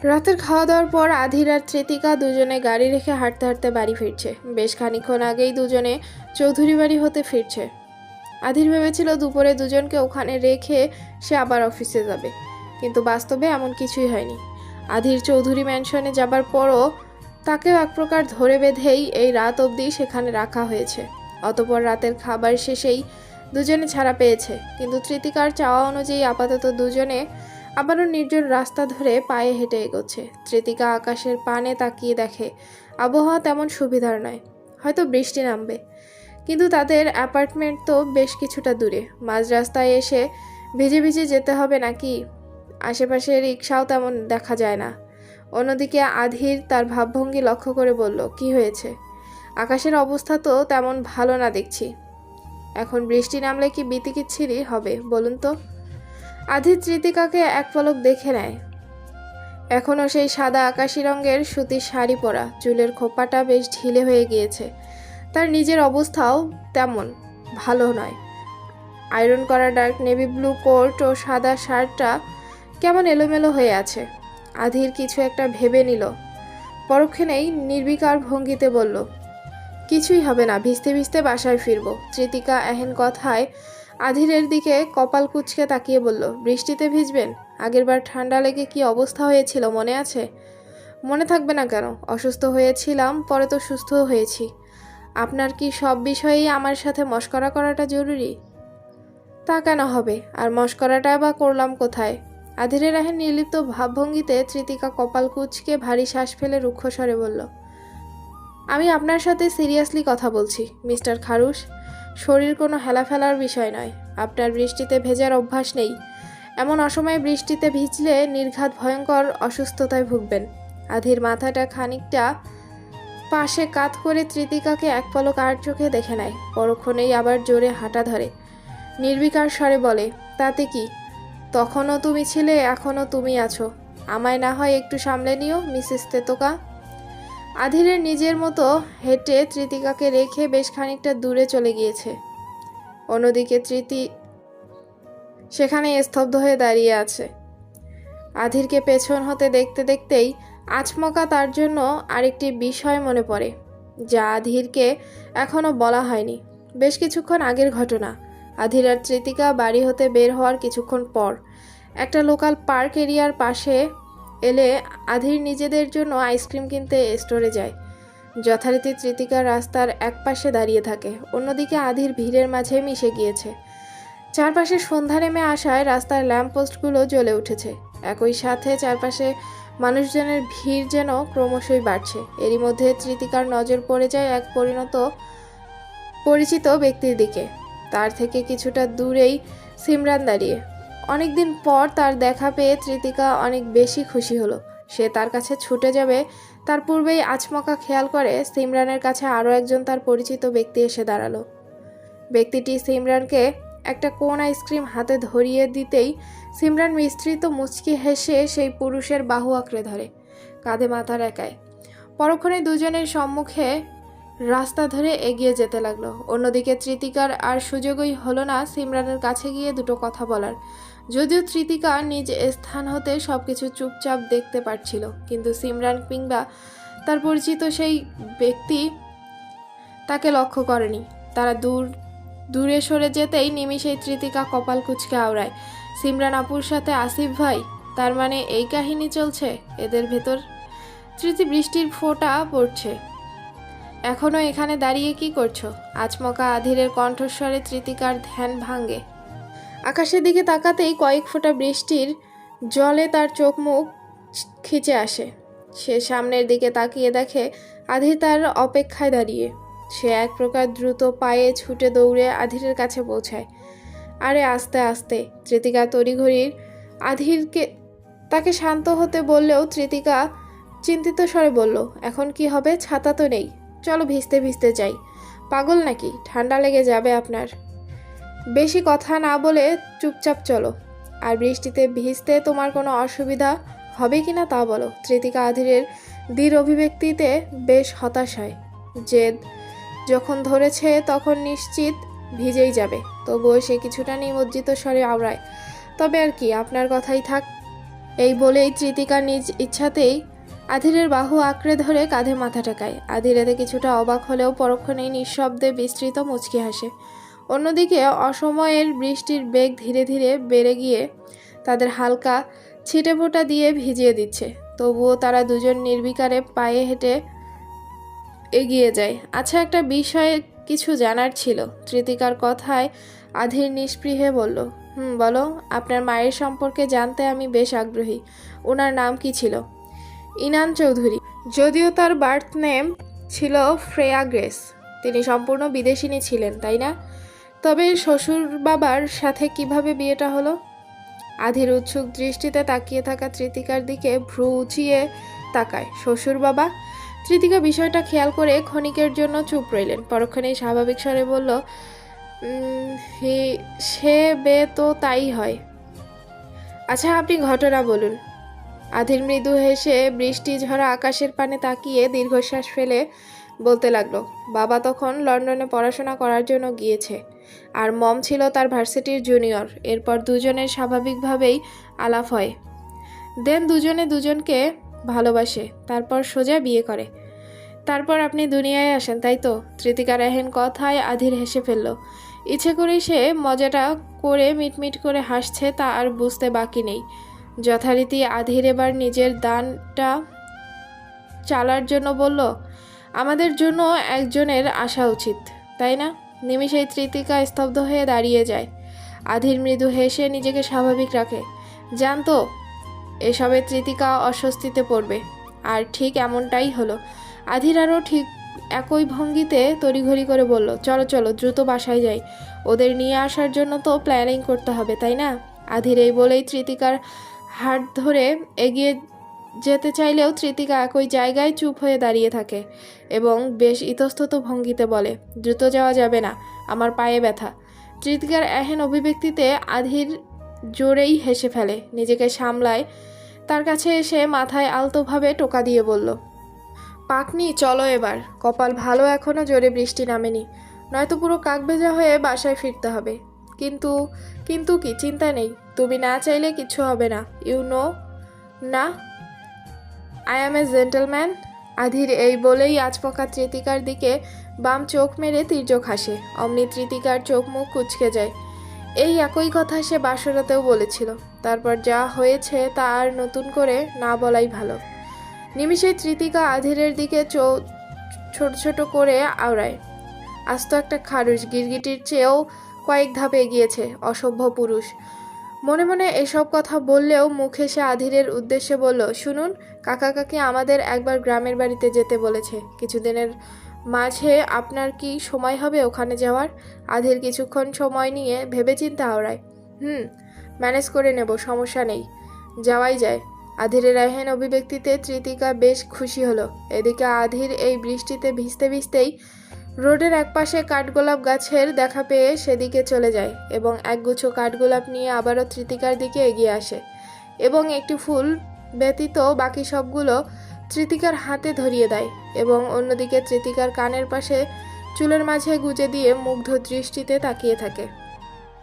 রাতের খাওয়া দাওয়ার পর আধির আর তৃতিকা দুজনে গাড়ি রেখে হাঁটতে হাঁটতে বাড়ি ফিরছে। বেশ খানিক্ষণ আগেই দুজনে চৌধুরী বাড়ি হতে ফিরছে। আধির ভেবেছিল দুপুরে দুজনকে ওখানে রেখে সে আবার অফিসে যাবে, কিন্তু বাস্তবে এমন কিছুই হয়নি। আধির চৌধুরী ম্যানশনে যাবার পরও তাকেও এক প্রকার ধরে বেঁধেই এই রাত অবধি সেখানে রাখা হয়েছে। অতপর রাতের খাবার শেষেই দুজনে ছাড়া পেয়েছে, কিন্তু তৃতিকার চাওয়া অনুযায়ী আপাতত দুজনে আবারও নির্জন রাস্তা ধরে পায়ে হেঁটে এগোচ্ছে। তৃতিকা আকাশের পানে তাকিয়ে দেখে, আবহাওয়া তেমন সুবিধার নয়, হয়তো বৃষ্টি নামবে। কিন্তু তাদের অ্যাপার্টমেন্ট তো বেশ কিছুটা দূরে। মাঝ রাস্তায় এসে ভিজে ভিজে যেতে হবে নাকি? আশেপাশে রিক্সাও তেমন দেখা যায় না। অন্যদিকে আধির তার ভাবভঙ্গি লক্ষ্য করে বলল, কি হয়েছে? আকাশের অবস্থা তো তেমন ভালো না দেখছি। এখন বৃষ্টি নামলে কি বিতিকিচ্ছিরি হবে, বলুন তো? আধির তৃতিকাকে এক পলক দেখে নেয়। এখনও সেই সাদা আকাশি রঙের সুতির শাড়ি পরা, চুলের খোপাটা বেশ ঢিলে হয়ে গিয়েছে। তার নিজের অবস্থাও তেমন, ভালো নয়। আয়রন করা ডার্ক নেভি ব্লু কোট ও সাদা শার্টটা কেমন এলোমেলো হয়ে আছে। আধির কিছু একটা ভেবে নিল। পরক্ষণেই নির্বিকার ভঙ্গিতে বলল, কিছুই হবে না, ভিজতে ভিজতে বাসায় ফিরবো। তৃতিকা এহেন কথায় আধিরের দিকে কপাল কুচকে তাকিয়ে বলল, বৃষ্টিতে ভিজবেন? আগেরবার ঠান্ডা লেগে কি অবস্থা হয়েছিল মনে আছে? মনে থাকবে না কেন, অসুস্থ হয়েছিলাম, পরে তো সুস্থ হয়েছি। আপনার কি সব বিষয়েই আমার সাথে মস্করা করাটা জরুরি? তা কেন হবে? আর মস্করাটা বা করলাম কোথায়? আধিরের আহের নির্লিপ্ত ভাবভঙ্গিতে তৃতিকা কপাল কুচকে ভারী শ্বাস ফেলে রুক্ষস্বরে বলল, আমি আপনার সাথে সিরিয়াসলি কথা বলছি, মিস্টার খারুশ। শরীর কোনো হেলাফেলার বিষয় নয়। আপনার বৃষ্টিতে ভেজার অভ্যাস নেই। এমন অসময়ে বৃষ্টিতে ভিজলে নির্ঘাত ভয়ঙ্কর অসুস্থতায় ভুগবেন। আধির মাথাটা খানিকটা পাশে কাত করে তৃতিকাকে এক পলক আর চোখে দেখে নেয়। পরক্ষণেই আবার জোরে হাঁটা ধরে। নির্বিকার স্বরে বলে, তাতে কি? তখনও তুমি ছিলে, এখনও তুমি আছো। আমায় না হয় একটু সামলে নিও, মিসেস তেতোকা। আধিরের নিজের মতো হেঁটে তৃতিকাকে রেখে বেশ খানিকটা দূরে চলে গিয়েছে। অন্যদিকে তৃতি সেখানে স্তব্ধ হয়ে দাঁড়িয়ে আছে। আধিরকে পেছন হতে দেখতে দেখতেই আচমকা তার জন্য আরেকটি বিষয় মনে পড়ে, যা আধিরকে এখনও বলা হয়নি। বেশ কিছুক্ষণ আগের ঘটনা। আধির আর তৃতিকা বাড়ি হতে বের হওয়ার কিছুক্ষণ পর একটা লোকাল পার্ক এরিয়ার পাশে এলে আধির নিজেদের জন্য আইসক্রিম কিনতে স্টোরে যায়। যথারীতি তৃতিকা রাস্তার এক পাশে দাঁড়িয়ে থাকে। অন্যদিকে আধির ভিড়ের মাঝে মিশে গিয়েছে। চারপাশে সন্ধ্যা নেমে আসায় রাস্তার ল্যাম্পপোস্টগুলো জ্বলে উঠেছে। একই সাথে চারপাশে মানুষজনের ভিড় যেন ক্রমশই বাড়ছে। এরই মধ্যে তৃতিকার নজর পড়ে যায় এক পরিণত, পরিচিত ব্যক্তির দিকে। তার থেকে কিছুটা দূরেই সিমরান দাঁড়িয়ে। অনেকদিন পর তার দেখা পেয়ে তৃতিকা অনেক বেশি খুশি হলো। সে তার কাছে ছুটে যাবে, তার পূর্বেই আচমকা খেয়াল করে সিমরানের কাছে আরও একজন তার পরিচিত ব্যক্তি এসে দাঁড়াল। ব্যক্তিটি সিমরানকে একটা কোন আইসক্রিম হাতে ধরিয়ে দিতেই সিমরান মিস্ত্রিত মুচকি হেসে সেই পুরুষের বাহু আঁকড়ে ধরে, কাঁধে মাথা রেখায় পরক্ষণে দুজনের সম্মুখে রাস্তা ধরে এগিয়ে যেতে লাগল। অন্যদিকে তৃতিকার আর সুযোগই হলো না সিমরানের কাছে গিয়ে দুটো কথা বলার। যদিও তৃতিকা নিজ স্থান হতে সব কিছু চুপচাপ দেখতে পারছিল, কিন্তু সিমরান কিংবা তার পরিচিত সেই ব্যক্তি তাকে লক্ষ্য করেনি। তারা দূর, দূরে সরে যেতেই নিমিষেই তৃতিকা কপাল কুচকে আওড়ায়। সিমরান আপুর সাথে আসিফ ভাই, তার মানে এই কাহিনী চলছে? এদের ভেতর তৃতি বৃষ্টির ফোঁটা পড়ছে। এখনও এখানে দাঁড়িয়ে কি করছ? আচমকা আধিরের কণ্ঠস্বরে তৃতিকার ধ্যান ভাঙ্গে আকাশের দিকে তাকাতেই কয়েক ফোঁটা বৃষ্টির জলে তার চোখ মুখ খিচে আসে। সে সামনের দিকে তাকিয়ে দেখে আধির তার অপেক্ষায় দাঁড়িয়ে। সে এক প্রকার দ্রুত পায়ে ছুটে দৌড়ে আধিরের কাছে পৌঁছায়। আরে আস্তে আস্তে, তৃতিকা তড়িঘড়ির আধিরকে তাকে শান্ত হতে বললেও তৃতিকা চিন্তিত স্বরে বলল, এখন কি হবে? ছাতা তো নেই। চলো ভিজতে ভিজতে যাই। পাগল নাকি? ঠান্ডা লেগে যাবে আপনার। বেশি কথা না বলে চুপচাপ চলো। আর বৃষ্টিতে ভিজতে তোমার কোনো অসুবিধা হবে কি না তা বলো। তৃতিকা আধিরের দৃঢ় অভিব্যক্তিতে বেশ হতাশ হয়। জেদ যখন ধরেছে তখন নিশ্চিত ভিজেই যাবে। তবুও সে কিছুটা নিমজ্জিত স্বরে আওড়ায়, তবে আর কি, আপনার কথাই থাক। এই বলেই তৃতিকা নিজ ইচ্ছাতেই আধিরের বাহু আঁকড়ে ধরে কাঁধে মাথা ঠেকায়। আধিরেতে কিছুটা অবাক হলেও পরক্ষণেই নিঃশব্দে বিস্তৃত মুচকি হাসে। অন্যদিকে অসময়ের বৃষ্টির বেগ ধীরে ধীরে বেড়ে গিয়ে তাদের হালকা ছিটে ফোঁটা দিয়ে ভিজিয়ে দিচ্ছে। তবুও তারা দুজন নির্বিকারে পায়ে হেঁটে এগিয়ে যায়। আচ্ছা একটা বিষয়ে কিছু জানার ছিল। তৃতিকার কথায় আধির নিষ্পৃহে বলল, হুম, বলো, আপনার মায়ের সম্পর্কে জানতে আমি বেশ আগ্রহী। ওনার নাম কি ছিল? ইনান চৌধুরী। যদিও তার বার্থ নেম ছিল ফ্রেয়া গ্রেস। তিনি সম্পূর্ণ বিদেশিনী ছিলেন, তাই না? তবে শ্বশুর বাবার সাথে কীভাবে বিয়েটা হলো? আধীর উৎসুক দৃষ্টিতে তাকিয়ে থাকা তৃতিকার দিকে ভ্রু উঁচিয়ে তাকায় শ্বশুর বাবা তৃতিকা বিষয়টা খেয়াল করে ক্ষণিকের জন্য চুপ রইলেন। পরক্ষণেই স্বাভাবিক স্বরে বলল "উম, সে বে তো তাই হয়। আচ্ছা আপনি ঘটনা বলুন। আধির মৃদু হেসে বৃষ্টি ঝরা আকাশের পানে তাকিয়ে দীর্ঘশ্বাস ফেলে বলতে লাগল বাবা তখন লন্ডনে পড়াশোনা করার জন্য গিয়েছে। আর মম ছিল তার ভার্সিটির জুনিয়র। এরপর দুজনের স্বাভাবিকভাবেই আলাপ হয়। দেন দুজনে দুজনকে ভালোবাসে, তারপর সোজা বিয়ে করে। তারপর আপনি দুনিয়ায় আসেন, তাই তো? তৃতিকার এহেন কথায় আধির হেসে ফেলল। ইচ্ছে করেই সে মজাটা করে মিটমিট করে হাসছে, তা আর বুঝতে বাকি নেই। যথারীতি আধির এবার নিজের দানটা চালার জন্য বলল, আমাদের জন্য একজনের আসা উচিত, তাই না? নিমিষেই তৃতিকা স্তব্ধ হয়ে দাঁড়িয়ে যায়। আধির মৃদু হেসে নিজেকে স্বাভাবিক রাখে। জানতো এসবে তৃতিকা অস্বস্তিতে পড়বে। আর ঠিক এমনটাই হলো আধীর আরও ঠিক একই ভঙ্গিতে তড়িঘড়ি করে বলল, চলো চলো, দ্রুত বাসায় যাই। ওদের নিয়ে আসার জন্য তো প্ল্যানিং করতে হবে, তাই না আধির এই বলেই তৃতিকার হাত ধরে এগিয়ে যেতে চাইলেও তৃতিকা একই জায়গায় চুপ হয়ে দাঁড়িয়ে থাকে এবং বেশ ইতস্তত ভঙ্গিতে বলে, দ্রুত যাওয়া যাবে না, আমার পায়ে ব্যথা। তৃতিকার এহেন অভিব্যক্তিতে আধীর জোরেই হেসে ফেলে, নিজেকে সামলায়, তার কাছে এসে মাথায় আলতোভাবে টোকা দিয়ে বলল, পাকনি, চলো এবার, কপাল ভালো এখনও জোরে বৃষ্টি নামেনি, নয়তো পুরো কাকভেজা হয়ে বাসায় ফিরতে হবে। কিন্তু কিন্তু কি, চিন্তা নেই, তুমি না চাইলে কিছু হবে না ইউ নো না? আই অ্যাম এ জেন্টলম্যান আধির এই বলেই আজপকা তৃতিকার দিকে বাম চোখ মেরে তির্যক হাসে। অমনি তৃতিকার চোখ মুখ কুচকে যায়। এই একই কথা সে বাসরাতেও বলেছিল। তারপর যা হয়েছে তা আর নতুন করে না বলাই ভালো। নিমিষেই তৃতিকা আধিরের দিকে ছোট ছোট করে আওড়ায়। আস্ত একটা খারুশ গিরগিটির চেয়েও কয়েক ধাপ এগিয়েছে, অসভ্য পুরুষ। মনে মনে এসব কথা বললেও মুখে সে আধিরের উদ্দেশ্যে বলল, শুনুন, কাকা কাকি আমাদের একবার গ্রামের বাড়িতে যেতে বলেছে। কিছুদিনের মাঝে আপনার কি সময় হবে ওখানে যাওয়ার? আধির কিছুক্ষণ সময় নিয়ে ভেবেচিন্তে আওড়ায় হুম, ম্যানেজ করে নেব, সমস্যা নেই, যাওয়াই যায়। আধীরের এহেন অভিব্যক্তিতে তৃতিকা বেশ খুশি হলো। এদিকে আধির এই বৃষ্টিতে ভিজতে ভিজতেই রোডের একপাশে কাঠগোলাপ গাছের দেখা পেয়ে সেদিকে চলে যায় এবং একগুচ্ছ কাঠগোলাপ নিয়ে আবারও তৃতিকার দিকে এগিয়ে আসে এবং একটি ফুল ব্যতীত বাকি সবগুলো তৃতিকার হাতে ধরিয়ে দেয় এবং অন্যদিকে তৃতিকার কানের পাশে চুলের মাঝে গুজে দিয়ে মুগ্ধ দৃষ্টিতে তাকিয়ে থাকে।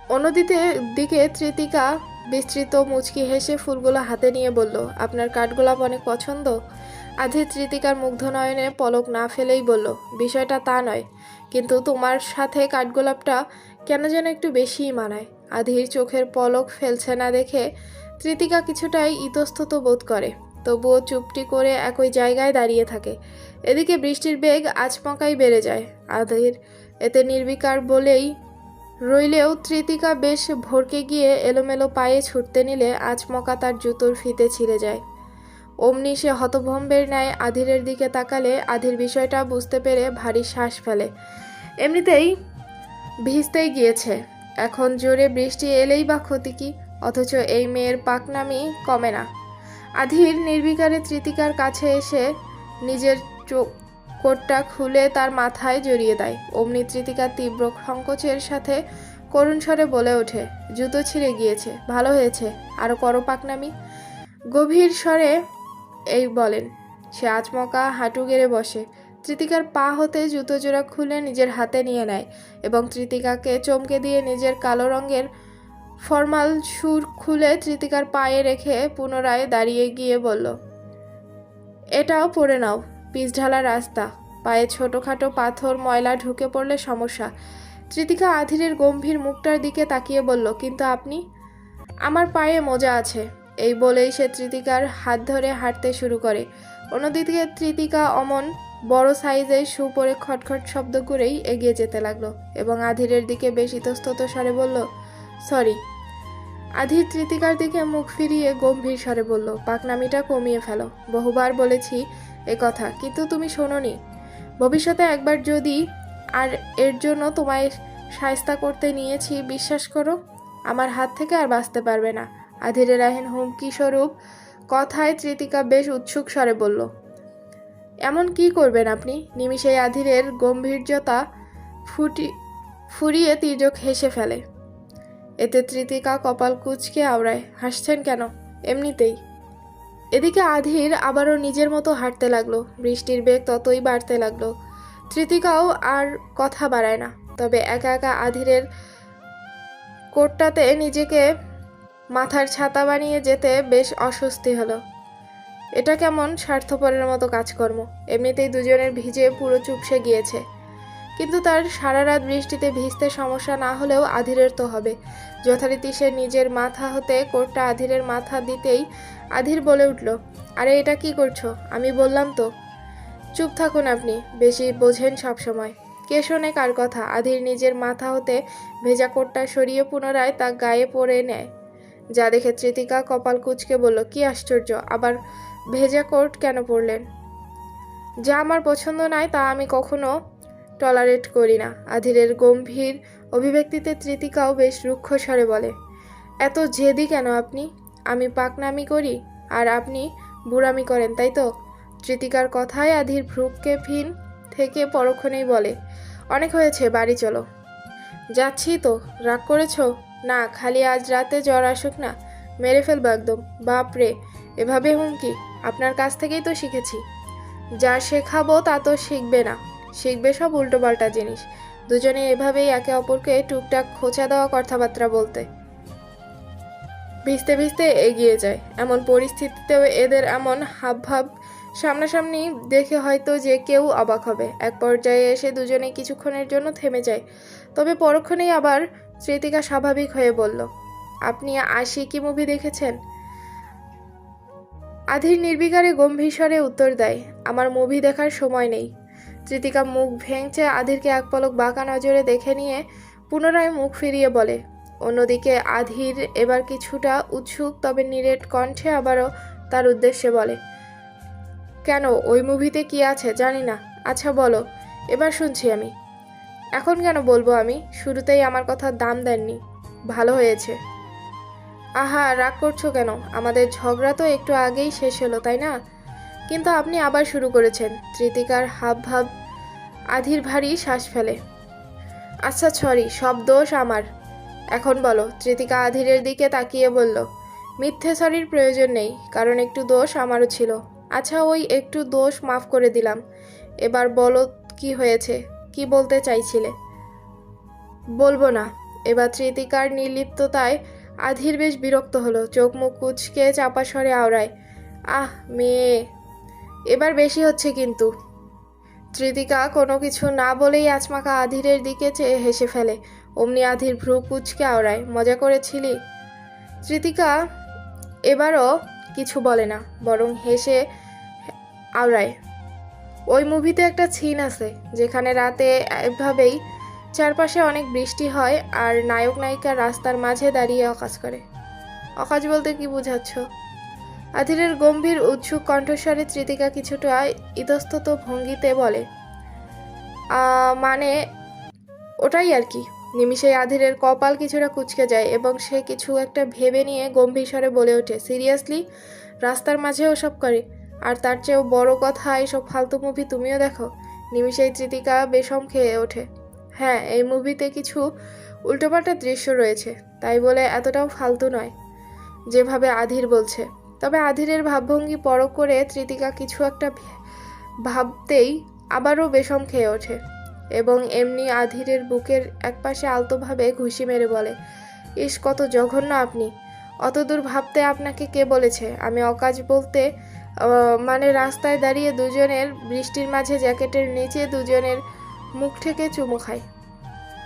অন্যদিকে দিকে তৃতিকা বিস্তৃত মুচকি হেসে ফুলগুলো হাতে নিয়ে বলল, আপনার কাঠগোলাপ অনেক পছন্দ? আধে তৃতিকার মুগ্ধ নয়নে পলক না ফেলেই বলল, বিষয়টা তা নয়। কিন্তু তোমার সাথে কাঠগোলাপটা কেন যেন একটু বেশিই মানায়। আধির চোখের পলক ফেলছে না দেখে তৃতিকা কিছুটাই ইতস্তত বোধ করে। তবুও চুপটি করে একই জায়গায় দাঁড়িয়ে থাকে। এদিকে বৃষ্টির বেগ আচমকাই বেড়ে যায়। আধির এতে নির্বিকার বলেই রইলেও তৃতিকা বেশ ভরকে গিয়ে এলোমেলো পায়ে ছুটতে নিলে আচমকা তার জুতোর ফিতে ছিঁড়ে যায়। অমনি সে হতভম্বের ন্যায় আধিরের দিকে তাকালে আধির বিষয়টা বুঝতে পেরে ভারী শ্বাস ফেলে। এমনিতেই ভিজতেই গিয়েছে। এখন জোরে বৃষ্টি এলেই বা ক্ষতি কি? অথচ এই মেয়ের পাকনামি কমে না। আধির নির্বিকারে তৃতিকার কাছে এসে নিজের চোখ কোটটা খুলে তার মাথায় জড়িয়ে দেয়। অমনি তৃতিকা তীব্র সংকোচের সাথে করুণ স্বরে বলে ওঠে, জুতো ছিঁড়ে গিয়েছে, ভালো হয়েছে আরও করো পাকনামি? গভীর স্বরে এই বলেন। সে আচমকা হাঁটু গেড়ে বসে। তৃতিকার পা হতে জুতো জোড়া খুলে নিজের হাতে নিয়ে নেয় এবং তৃতিকাকে চমকে দিয়ে নিজের কালো রঙের ফর্মাল সুর খুলে তৃতিকার পায়ে রেখে পুনরায় দাঁড়িয়ে গিয়ে বলল, এটাও পরে নাও। পিচ ঢালা রাস্তা। পায়ে ছোটোখাটো পাথর ময়লা ঢুকে পড়লে সমস্যা। তৃতিকা আধিরের গম্ভীর মুখটার দিকে তাকিয়ে বলল, কিন্তু আপনি? আমার পায়ে মোজা আছে। এই বলেই সে তৃতিকার হাত ধরে হাঁটতে শুরু করে। অন্যদিকে তৃতিকা অমন বড় সাইজের শু পরে খটখট শব্দ করেই এগিয়ে যেতে লাগল এবং আধিরের দিকে বেশ ইতস্তত স্বরে বলল, সরি। আধির তৃতিকার দিকে মুখ ফিরিয়ে গম্ভীর স্বরে বলল, পাকনামিটা কমিয়ে ফেলো। বহুবার বলেছি এ কথা, কিন্তু তুমি শোনোনি। ভবিষ্যতে একবার যদি আর এর জন্য তোমায় সায়স্তা করতে নিয়েছি, বিশ্বাস করো, আমার হাত থেকে আর বাঁচতে পারবে না। আধিরে রাহেন হুমকি স্বরূপ কথায় তৃতিকা বেশ উৎসুক স্বরে বলল, এমন কি করবেন আপনি? নিমিষেই আধিরের গম্ভীর্যতা ফুটি, ফুরিয়ে তির্যক হেসে ফেলে। এতে তৃতিকা কপাল কুচকে আওড়ায়, হাসছেন কেন? এমনিতেই। এদিকে আধির আবারও নিজের মতো হাঁটতে লাগল, বৃষ্টির বেগ ততই বাড়তে লাগল। তৃতিকাও আর কথা বাড়ায় না, তবে একা একা আধিরের কোটটাতে নিজেকে মাথার ছাতা বানিয়ে যেতে বেশ অস্বস্তি হলো। এটা কেমন স্বার্থপরের মতো কাজকর্ম। এমনিতেই দুজনের ভিজে পুরো চুপসে গিয়েছে। কিন্তু তার সারা রাত বৃষ্টিতে ভিজতে সমস্যা না হলেও আধিরের তো হবে। যথারীতি সে নিজের মাথা হতে কোটটা আধিরের মাথা দিতেই আধির বলে উঠল, আরে, এটা কি করছ? আমি বললাম তো। চুপ থাকুন আপনি, বেশি বোঝেন সব সময় কে শোনে কার কথা? আধির নিজের মাথা হতে ভেজা কোটটা সরিয়ে পুনরায় তা গায়ে পরে নেয়। যা দেখে তৃতিকা কপাল কুচকে বলল, কি আশ্চর্য, আবার ভেজা কোট কেন পরলেন? যা আমার পছন্দ নয় তা আমি কখনো টলারেট করি না। আধিরের গম্ভীর অভিব্যক্তিতে তৃতিকাও বেশ রুক্ষ স্বরে বলে, এত জেদি কেন আপনি? আমি পাকনামি করি আর আপনি বুড়ামি করেন, তাই তো? তৃতিকার কথায় আধির ভ্রুককে ফিন থেকে পরক্ষণেই বলে, অনেক হয়েছে, বাড়ি চলো। যাচ্ছি তো, রাগ করেছ? না, খালি আজ রাতে জ্বর আসুক না। মেরে ফেলব একদম। বাপ রে, এভাবে হুমকি? আপনার কাছ থেকেই তো শিখেছি। যা শেখাবো তা তো শিখবে না। শিখবে সব উল্টোপাল্টা জিনিস। দুজনে এভাবেই একে অপরকে টুকটাক খোঁচা দেওয়া কথাবার্তা বলতে। ভিজতে ভিজতে এগিয়ে যায়। এমন পরিস্থিতিতেও এদের এমন হাবভাব সামনাসামনি দেখে হয়তো যে কেউ অবাক হবে। এক পর্যায়ে এসে দুজনে কিছুক্ষণের জন্য থেমে যায়। তবে পরক্ষণেই আবার স্মৃতিকা স্বাভাবিক হয়ে বলল, আপনি আশিকি মুভি দেখেছেন? আধির নির্বিকারে গম্ভীর স্বরে উত্তর দেয়, আমার মুভি দেখার সময় নেই। তৃতিকা মুখ ভেঙচে আধিরকে এক পলক বাঁকা নজরে দেখে নিয়ে পুনরায় মুখ ফিরিয়ে বলে, অন্যদিকে আধির এবার কিছুটা উৎসুক, তবে নিরেট কণ্ঠে আবারও তার উদ্দেশ্যে বলে, কেন, ওই মুভিতে কি আছে জানি না। আচ্ছা বলো, এবার শুনছি আমি। এখন কেন বলব আমি? শুরুতেই আমার কথা দাম দেননি। ভালো হয়েছে। আহা, রাগ করছ কেন? আমাদের ঝগড়া তো একটু আগেই শেষ হলো, তাই না? কিন্তু আপনি আবার শুরু করেছেন। তৃতিকার হাব ভাব, আধির ভারী শ্বাস ফেলে। আচ্ছা সরি সব দোষ আমার। এখন বলো তৃতিকা আধিরের দিকে তাকিয়ে বলল, মিথ্যে সরির প্রয়োজন নেই, কারণ একটু দোষ আমারও ছিল। আচ্ছা ওই একটু দোষ মাফ করে দিলাম। এবার বলো কি হয়েছে? কি বলতে চাইছিলে? বলব না। এবার তৃতিকার নির্লিপ্ততায় আধির বেশ বিরক্ত হলো। চোখ মুখ কুচকে চাপা স্বরে আওড়ায়, আহ, মেয়ে, এবার বেশি হচ্ছে কিন্তু। তৃতিকা কোনো কিছু না বলেই আচমাকা আধিরের দিকে চেয়ে হেসে ফেলে। অমনি আধির ভ্রু কুচকে আওড়ায়, মজা করেছিলি? তৃতিকা এবারও কিছু বলে না, বরং হেসে আওড়ায় ওই মুভিতে একটা সিন আছে, যেখানে রাতে এভাবেই চারপাশে অনেক বৃষ্টি হয় আর নায়ক নায়িকা রাস্তার মাঝে দাঁড়িয়ে অকাজ করে। অকাজ বলতে কি বোঝাচ্ছ? আধিরের গম্ভীর, উৎসুক কণ্ঠস্বরে তৃতিকা কিছুটা ইতস্তত ভঙ্গিতে বলে মানে ওটাই আর কি। নিমিষেই আধিরের কপাল কিছুটা কুচকে যায় এবং সে কিছু একটা ভেবে নিয়ে গম্ভীর স্বরে বলে ওঠে, সিরিয়াসলি? রাস্তার মাঝে ওসব করে? আর তার চেয়েও বড় কথা এইসব ফালতু মুভি তুমিও দেখো। নিমিষেই তৃতিকা বেশম খেয়ে ওঠে। হ্যাঁ এই মুভিতে কিছু উল্টোপাল্টা দৃশ্য রয়েছে, তাই বলে এতটাও ফালতু নয়, যেভাবে আধির বলছে। তবে আধিরের ভাবভঙ্গি পরখ করে তৃতিকা কিছু একটা ভাবতেই আবারও বেশম খেয়ে ওঠে এবং এমনি আধিরের বুকের একপাশে আলতোভাবে ঘুষি মেরে বলে, ইস, কত জঘন্য আপনি। অতদূর ভাবতে আপনাকে কে বলেছে? আমি অকাজ বলতে মানে রাস্তায় দাঁড়িয়ে দুজনের বৃষ্টির মাঝে জ্যাকেটের নিচে দুজনের মুখ থেকে চুমু খায়।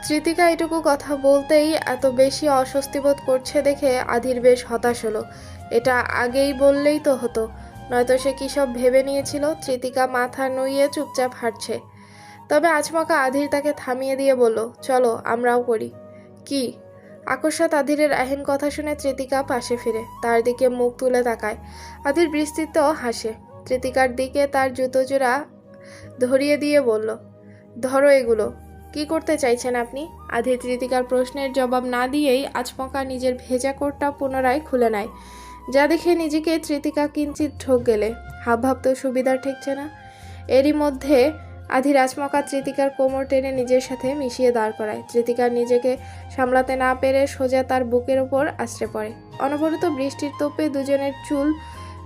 তৃতিকা এটুকু কথা বলতেই এত বেশি অস্বস্তি বোধ করছে দেখে আধির বেশ হতাশ হলো। এটা আগেই বললেই তো হতো, নয়তো সে কী সব ভেবে নিয়েছিল? তৃতিকা মাথা নুইয়ে চুপচাপ হাঁটছে। তবে আচমকা আধির তাকে থামিয়ে দিয়ে বলল, চলো আমরাও করি। কি? আকস্মাত আধিরের এহেন কথা শুনে তৃতিকা পাশে ফিরে, তার দিকে মুখ তুলে তাকায়। আধির বিস্তৃত হাসে। তৃতিকার দিকে তার জুতো জোড়া ধরিয়ে দিয়ে বলল, ধরো এগুলো। কি করতে চাইছেন আপনি? আধি তৃতিকার প্রশ্নের জবাব না দিয়েই আচমকা নিজের ভেজা কোটটা পুনরায় খুলে নেয়। যা দেখে নিজেকে তৃতিকা কিঞ্চিত ঠোক গেলে। হাব ভাব তো সুবিধা ঠেকছে না। এরই মধ্যে আধি রাজমকা তৃতিকার কোমর টেনে নিজের সাথে মিশিয়ে দাঁড় করায়। তৃতিকার নিজেকে সামলাতে না পেরে সোজা তার বুকের ওপর আশ্রে পড়ে। অনবরত বৃষ্টির তোপে দুজনের চুল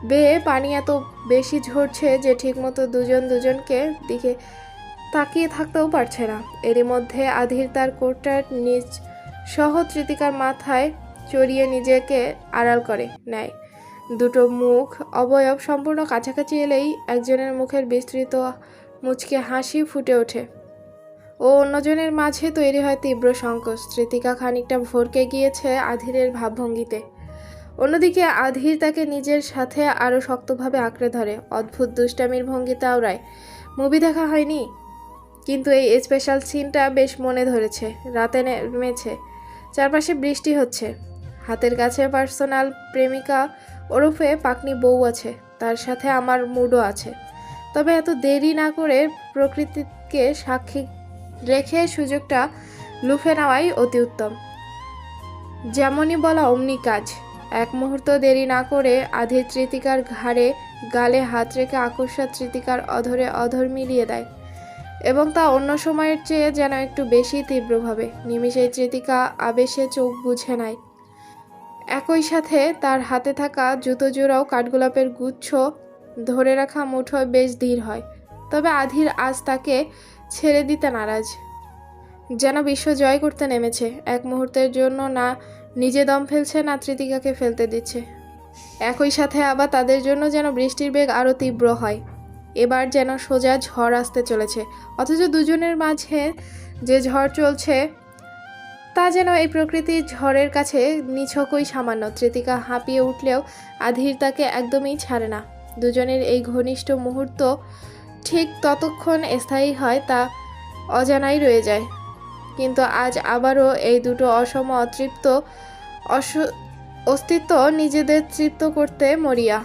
বেয়ে পানি এত বেশি ঝরছে যে ঠিকমতো দুজন দুজনকে দিকে তাকিয়ে থাকতেও পারছে না। এরই মধ্যে আধির তার কোটটার নিচ সহ তৃতিকার মাথায় চড়িয়ে নিজেকে আড়াল করে, নেয়। দুটো মুখ অবয়ব সম্পূর্ণ কাছাকাছি এলেই একজনের মুখের বিস্তৃত মুচকে হাসি ফুটে ওঠে। ও অন্যজনের মাঝে তৈরি হয় তীব্র সংকোচ। স্মৃতিকা খানিকটা ভরকে গিয়েছে আধিরের ভাবভঙ্গিতে। অন্যদিকে আধির তাকে নিজের সাথে আরও শক্তভাবে আঁকড়ে ধরে। অদ্ভুত দুষ্টামির ভঙ্গিতে আওড়ায়, মুভি দেখা হয়নি? কিন্তু এই স্পেশাল সিনটা বেশ মনে ধরেছে, রাতে নেমেছে। চারপাশে বৃষ্টি হচ্ছে। হাতের কাছে পার্সোনাল প্রেমিকা ওরফে পাকনি বউ আছে, তার সাথে আমার মুডও আছে। তবে এত দেরি না করে প্রকৃতিকে সাক্ষী রেখে সুযোগটা লুফে নেওয়াই অতি উত্তম। যেমনই বলা অমনি কাজ, এক মুহূর্ত দেরি না করে আধির তৃতিকার ঘাড়ে গালে হাত রেখে আকস্মাত তৃতিকার অধরে অধর মিলিয়ে দেয় এবং তা অন্য সময়ের চেয়ে যেন একটু বেশি তীব্রভাবে। নিমিষেই তৃতিকা আবেশে চোখ বুঝে নেয়। একই সাথে তার হাতে থাকা জুতো জোড়াও কাঠগোলাপের গুচ্ছ ধরে রাখা মুঠোয় বেশ ধীর হয়, তবে আধির আজ তাকে ছেড়ে দিতে নারাজ। যেন বিশ্ব জয় করতে নেমেছে, এক মুহূর্তের জন্য না নিজে দম ফেলছে, না তৃতিকাকে ফেলতে দিচ্ছে। একই সাথে আবার তাদের জন্য যেন বৃষ্টির বেগ আরও তীব্র হয়, এবার যেন সোজা ঝড় আসতে চলেছে, অথচ দুজনের মাঝে যে ঝড় চলছে, তা যেন এই প্রকৃতির ঝড়ের কাছে নিছকই সামান্য। তৃতিকা হাঁপিয়ে উঠলেও আধির তাকে একদমই ছাড়ে না। দুজনের এই ঘনিষ্ঠ মুহূর্ত ঠিক ততক্ষণ স্থায়ী হয় তা অজানাই রয়ে যায়। কিন্তু আজ আবারও এই দুটো অসম অতৃপ্ত অস অস্তিত্ব নিজেদের তৃপ্ত করতে মরিয়া।